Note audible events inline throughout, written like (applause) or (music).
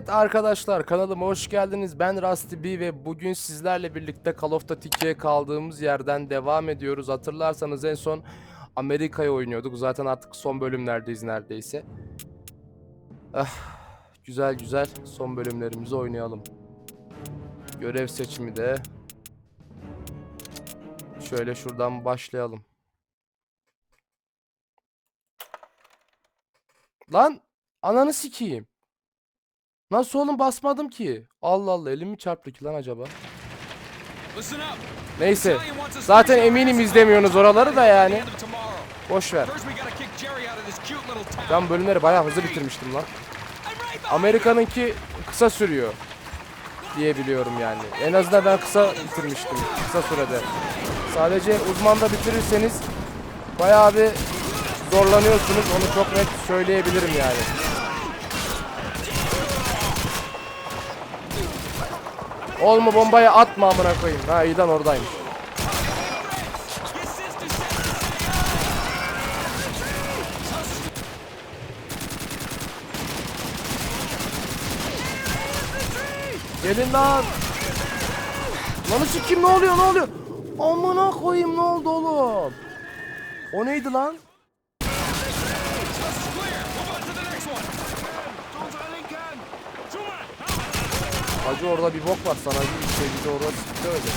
Evet arkadaşlar kanalıma hoş geldiniz. Ben Rusty B ve bugün sizlerle birlikte Call of Duty 2'ye kaldığımız yerden devam ediyoruz. Hatırlarsanız en son Amerika'ya oynuyorduk. Zaten artık son bölümlerdeyiz neredeyse. Ah, güzel güzel son bölümlerimizi oynayalım. Görev seçimi de. Şöyle şuradan başlayalım. Lan ananı sikeyim. Nasıl oğlum basmadım ki? Allah Allah elim mi çarptı ki lan acaba? Neyse. Zaten eminim izlemiyorsunuz oraları da yani. Boş ver. Ben bölümleri bayağı hızlı bitirmiştim lan. Amerika'nınki kısa sürüyor diye biliyorum yani. En azından ben kısa bitirmiştim kısa sürede. Sadece uzmanda bitirirseniz bayağı bir zorlanıyorsunuz. Onu çok net söyleyebilirim yani. Olma bombayı atma amına koyayım. Ha iyi lan oradaymış. Gelin lan. Lan kim ne oluyor ne oluyor? Amına koyayım ne oldu oğlum? O neydi lan? Hacı orada bir bok var sana bir şey bir de orada sıktı öyle.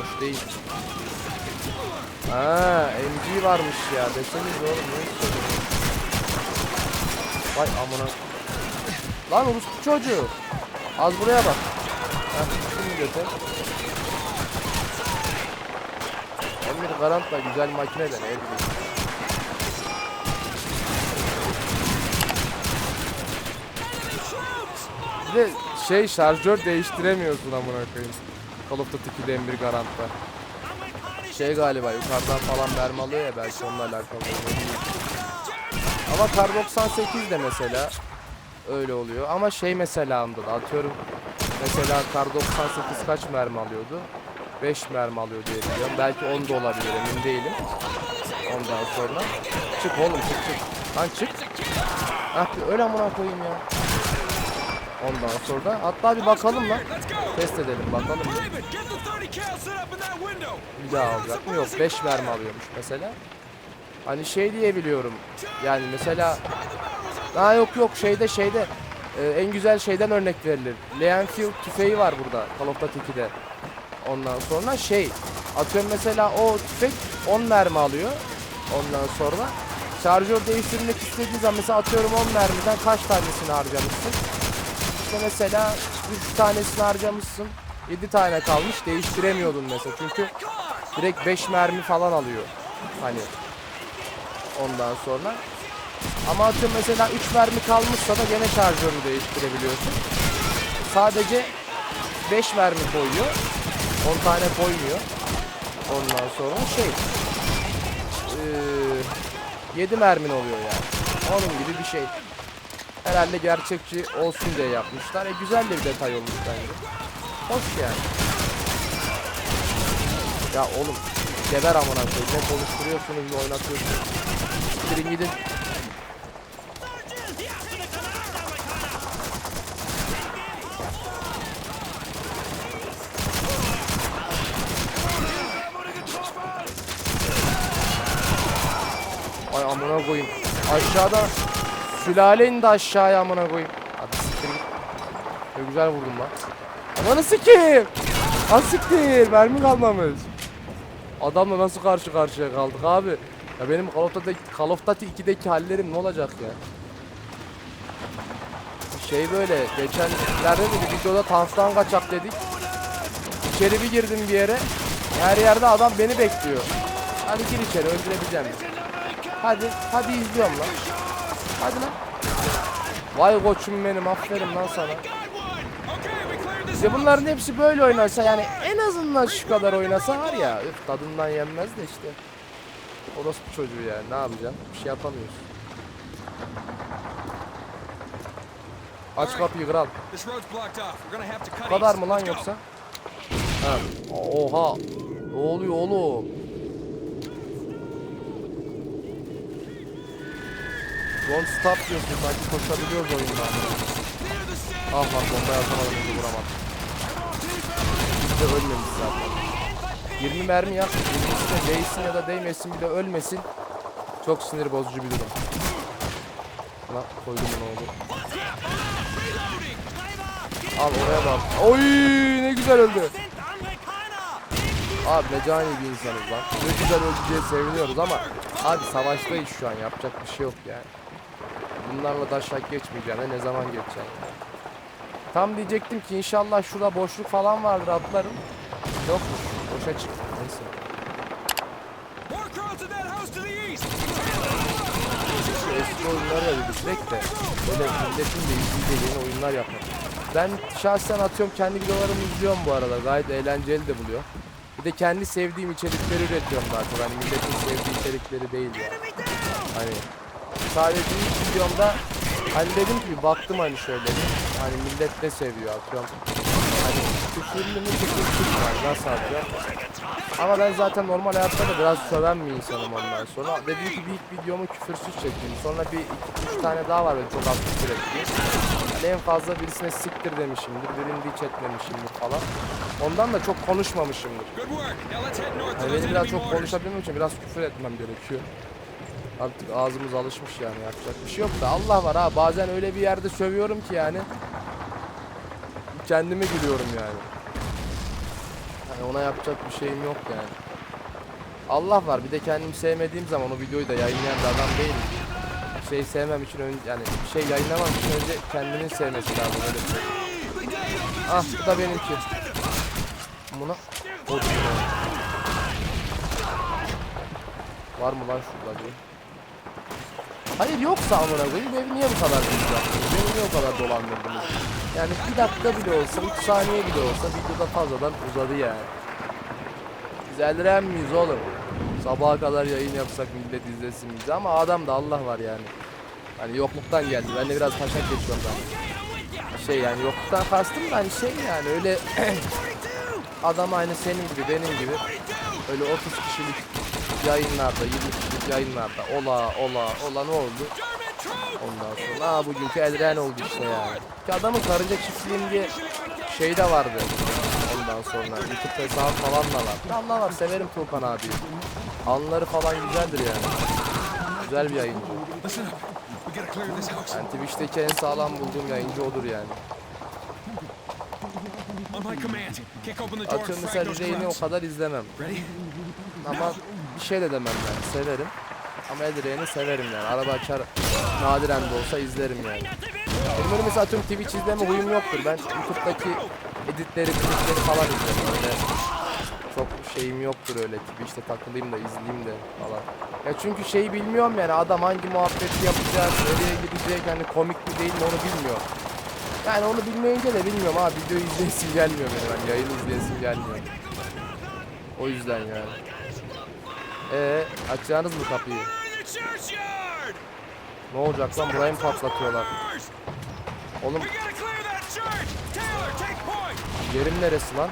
Hoş değil. Ha, MG varmış ya deseniz oğlum ne istiyorsun? Vay amına. Lan orospu çocuğu. Az buraya bak. Heh, şimdi götür. Emir Garant'la güzel makineden el bileyim. Bir de şey şarjör değiştiremiyorsun amına koyayım. Call of Duty 2'de Emir Garant'ta. Şey galiba yukarıdan falan mermi alıyor ya belki onunla alakalı. Ama Kar 98 de mesela öyle oluyor. Ama şey mesela da atıyorum mesela Kar 98 kaç mermi alıyordu? 5 mermi alıyor diye biliyorum. Belki 10 da olabilir emin değilim. Ondan sonra çık oğlum çık çık. Lan çık. Ah öyle amına koyayım ya. Ondan sonra hatta bir bakalım lan. Test edelim bakalım. Raven, get the 30 cal set up in that window. Bir daha alacak mı? Yok 5 mermi alıyormuş mesela. Hani şey diye biliyorum. Yani mesela Ha yok yok şeyde şeyde e, en güzel şeyden örnek verilir. Leonfield tüfeği var burada Call of Duty 2'de. Ondan sonra şey atıyorum mesela o tüfek 10 mermi alıyor. Ondan sonra şarjör değiştirmek istediğin zaman mesela atıyorum 10 mermiden kaç tanesini harcamışsın? İşte mesela 3 tanesini harcamışsın. 7 tane kalmış değiştiremiyordun mesela çünkü direkt 5 mermi falan alıyor. Hani ondan sonra. Ama atıyorum mesela 3 mermi kalmışsa da gene şarjörünü değiştirebiliyorsun. Sadece 5 mermi koyuyor. 10 tane koymuyor. Ondan sonra şey eee 7 mermin oluyor yani. Onun gibi bir şey. Herhalde gerçekçi olsun diye yapmışlar. E güzel de bir detay olmuş bence. Hoş yani. Ya oğlum geber amına koyayım. Ne konuşturuyorsunuz ne oynatıyorsunuz. Siktirin gidin. Ay amına koyayım. Aşağıda sülale indi aşağıya amına koyayım. Hadi siktir git. Ne güzel vurdum lan. Ananı sikeyim. Az siktir. Mermi kalmamış. Adamla nasıl karşı karşıya kaldık abi? Ya benim Call of Duty, Call of Duty 2'deki hallerim ne olacak ya? Şey böyle geçenlerde de videoda tanktan kaçak dedik. İçeri bir girdim bir yere. Her yerde adam beni bekliyor. Hadi gir içeri öldürebileceğim. Hadi, hadi izliyorum lan. Hadi lan. Vay koçum benim aferin lan sana. İşte bunların hepsi böyle oynarsa yani en azından şu kadar oynasa var ya üf, tadından yenmez de işte. Orospu çocuğu yani ne yapacaksın? Bir şey yapamıyorsun. Aç kapıyı kral. Bu kadar mı lan yoksa? Ha. Oha. Ne oluyor oğlum? Don't stop diyorsun sanki koşabiliyoruz oyunda. Ah lan bombayı atamadım önce vuramadım. Bir de ölmemiş zaten. 20 mermi yap. 20'sine değsin ya da değmesin bir de ölmesin. Çok sinir bozucu bir durum. Lan koydum ne oldu? Al oraya bak. Oy ne güzel öldü. Abi ne cani bir insanız lan. Ne güzel diye seviniyoruz ama abi savaştayız şu an yapacak bir şey yok yani. Bunlarla daşak geçmeyeceğim ne zaman geçeceğim. Tam diyecektim ki inşallah şurada boşluk falan vardır atlarım. Yokmuş. Boşa çıktı. Neyse. Eski oyunları da bir bitirek de böyle milletin de izleyeceği yeni oyunlar yapmak. Ben şahsen atıyorum kendi videolarımı izliyorum bu arada. Gayet eğlenceli de buluyor. Bir de kendi sevdiğim içerikleri üretiyorum çok. Hani milletin sevdiği içerikleri değil yani. Hani sadece ilk videomda hani dedim ki baktım hani şöyle hani millet ne seviyor atıyorum. Hani küfürlü mü küfürsüz mü yani nasıl atıyor. Ama ben zaten normal hayatta da biraz söven bir insanım ondan sonra. Dedim ki bir ilk videomu küfürsüz çekeyim. Sonra bir iki üç tane daha var böyle çok az küfür ettiğim. Hani en fazla birisine siktir demişimdir, birini hiç etmemişimdir falan. Ondan da çok konuşmamışımdır. Yani benim biraz çok konuşabilmem için biraz küfür etmem gerekiyor. Artık ağzımız alışmış yani yapacak bir şey yok da Allah var ha bazen öyle bir yerde sövüyorum ki yani. Kendime gülüyorum yani. Yani ona yapacak bir şeyim yok yani. Allah var bir de kendimi sevmediğim zaman o videoyu da yayınlayan bir adam değilim. Bir şey sevmem için ön, yani bir şey yayınlamam için önce kendinin sevmesi lazım öyle bir şey. Ah bu da benimki. Buna Var mı lan şurada bir? Hayır yoksa amına koyayım evi niye bu kadar büyük yaptınız? Beni niye o kadar dolandırdınız? Yani bir dakika bile olsa, 3 saniye bile olsa videoda fazladan uzadı yani. Biz miyiz oğlum? Sabaha kadar yayın yapsak millet izlesin bizi ama adam da Allah var yani. Hani yokluktan geldi. Ben de biraz taşak geçiyorum zaten. Şey yani yokluktan kastım da hani şey yani öyle (clears throat) adam aynı senin gibi benim gibi öyle 30 kişilik yayınlarda 20 kişilik yayınlarda ola ola ola ne oldu? Ondan sonra aa bugünkü Elren oldu işte yani. Ki adamın karınca çiftliğim diye şey de vardı. Ondan sonra YouTube hesabı falan da var. Allah var severim Tuğkan abi. Anları falan güzeldir yani. Güzel bir yayıncı. Yani Twitch'teki en sağlam bulduğum yayıncı odur yani. Atıyorum mesela Rey'ni o kadar izlemem. Ama bir şey de demem ben. Severim. Ama Elren'i severim yani. Araba açar nadiren de olsa izlerim yani. Benim öyle mesela atıyorum Twitch izleme huyum yoktur. Ben YouTube'daki editleri, klipleri falan izlerim. Öyle çok şeyim yoktur öyle. Twitch'te takılayım da izleyeyim de falan. Ya çünkü şeyi bilmiyorum yani adam hangi muhabbeti yapacak, nereye gidecek, hani komik mi değil mi onu bilmiyor. Yani onu bilmeyince de bilmiyorum abi videoyu izleyesim gelmiyor benim yani yayını izleyesim gelmiyor. O yüzden yani. Ee, açacağınız mı kapıyı? Ne olacak lan burayı mı patlatıyorlar? Oğlum yerim neresi lan?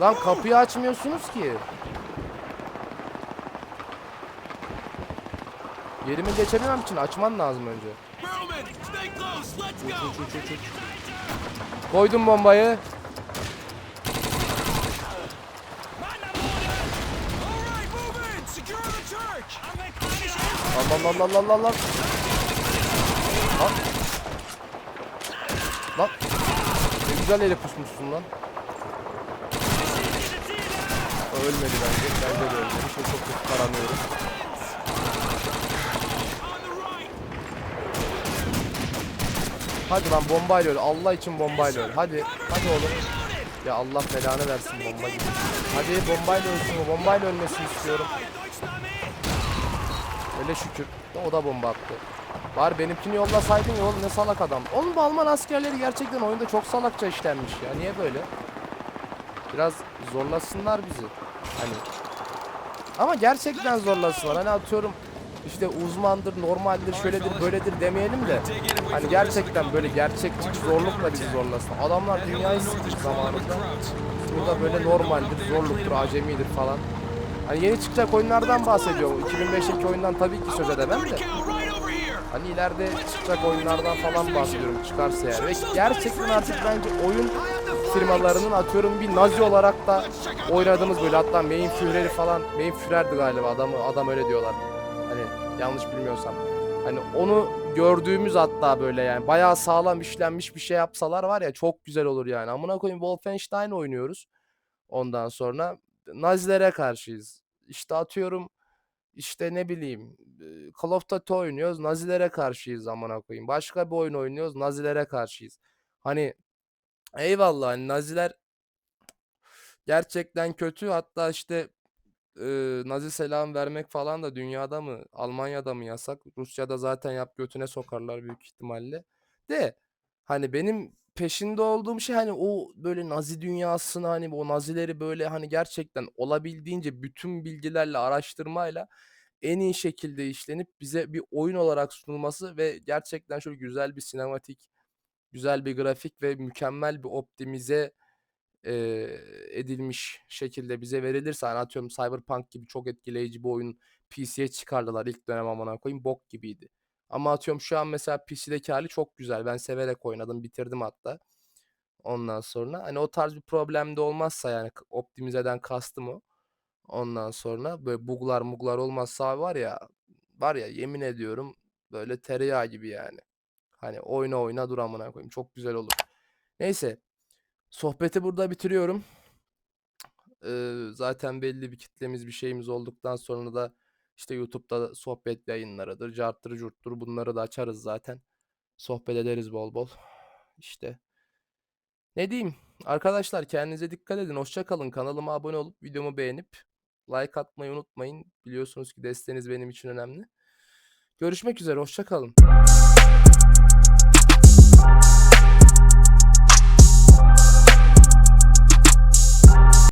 Lan kapıyı açmıyorsunuz ki. Yerimi geçemem için açman lazım önce. Uç, uç, uç, uç. Koydum bombayı. Lan lan lan lan lan lan lan. Lan. Ne güzel yere pusmuşsun lan. Ölmedi bence. Bence de ölmedi. Şimdi çok kötü taranıyorum. Hadi lan bombayla öl. Allah için bombayla öl. Hadi. Hadi oğlum. Ya Allah belanı versin bomba gibi. Hadi bombayla ölsün. Bombayla ölmesini istiyorum. Öyle şükür. O da bomba attı. Var benimkini yollasaydın ya oğlum ne salak adam. Oğlum bu Alman askerleri gerçekten oyunda çok salakça işlenmiş ya. Niye böyle? Biraz zorlasınlar bizi. Hani. Ama gerçekten zorlasınlar. Hani atıyorum işte uzmandır, normaldir, şöyledir, böyledir demeyelim de. Hani gerçekten böyle gerçekçi zorlukla bizi zorlasın. Adamlar dünyayı sıkmış zamanında. Burada böyle normaldir, zorluktur, acemidir falan. Hani yeni çıkacak oyunlardan bahsediyorum. 2005'teki oyundan tabii ki söz edemem de. Hani ileride çıkacak oyunlardan falan bahsediyorum çıkarsa eğer. Ve gerçekten artık bence oyun firmalarının atıyorum bir nazi olarak da oynadığımız böyle hatta main Führer'i falan main Führer'di galiba adamı adam öyle diyorlar. Hani yanlış bilmiyorsam. Hani onu gördüğümüz hatta böyle yani bayağı sağlam işlenmiş bir şey yapsalar var ya çok güzel olur yani. Amına koyayım Wolfenstein oynuyoruz. Ondan sonra Nazilere karşıyız. İşte atıyorum işte ne bileyim Call of Duty oynuyoruz. Nazilere karşıyız amına koyayım. Başka bir oyun oynuyoruz. Nazilere karşıyız. Hani eyvallah hani Naziler gerçekten kötü. Hatta işte e, Nazi selam vermek falan da dünyada mı Almanya'da mı yasak? Rusya'da zaten yap götüne sokarlar büyük ihtimalle. De hani benim peşinde olduğum şey hani o böyle Nazi dünyasını hani o Nazileri böyle hani gerçekten olabildiğince bütün bilgilerle araştırmayla en iyi şekilde işlenip bize bir oyun olarak sunulması ve gerçekten şöyle güzel bir sinematik, güzel bir grafik ve mükemmel bir optimize eee, edilmiş şekilde bize verilirse hani atıyorum Cyberpunk gibi çok etkileyici bir oyun PC'ye çıkardılar ilk dönem amına koyayım bok gibiydi. Ama atıyorum şu an mesela PC'deki hali çok güzel. Ben severek oynadım, bitirdim hatta. Ondan sonra hani o tarz bir problem de olmazsa yani optimizeden kastım o. Ondan sonra böyle buglar muglar olmazsa var ya var ya yemin ediyorum böyle tereyağı gibi yani. Hani oyna oyna dur amına koyayım. Çok güzel olur. Neyse. Sohbeti burada bitiriyorum. Ee, zaten belli bir kitlemiz bir şeyimiz olduktan sonra da işte YouTube'da sohbet yayınlarıdır, carttır curttur bunları da açarız zaten. Sohbet ederiz bol bol. İşte ne diyeyim? Arkadaşlar kendinize dikkat edin. Hoşça kalın. Kanalıma abone olup videomu beğenip like atmayı unutmayın. Biliyorsunuz ki desteğiniz benim için önemli. Görüşmek üzere. Hoşça kalın.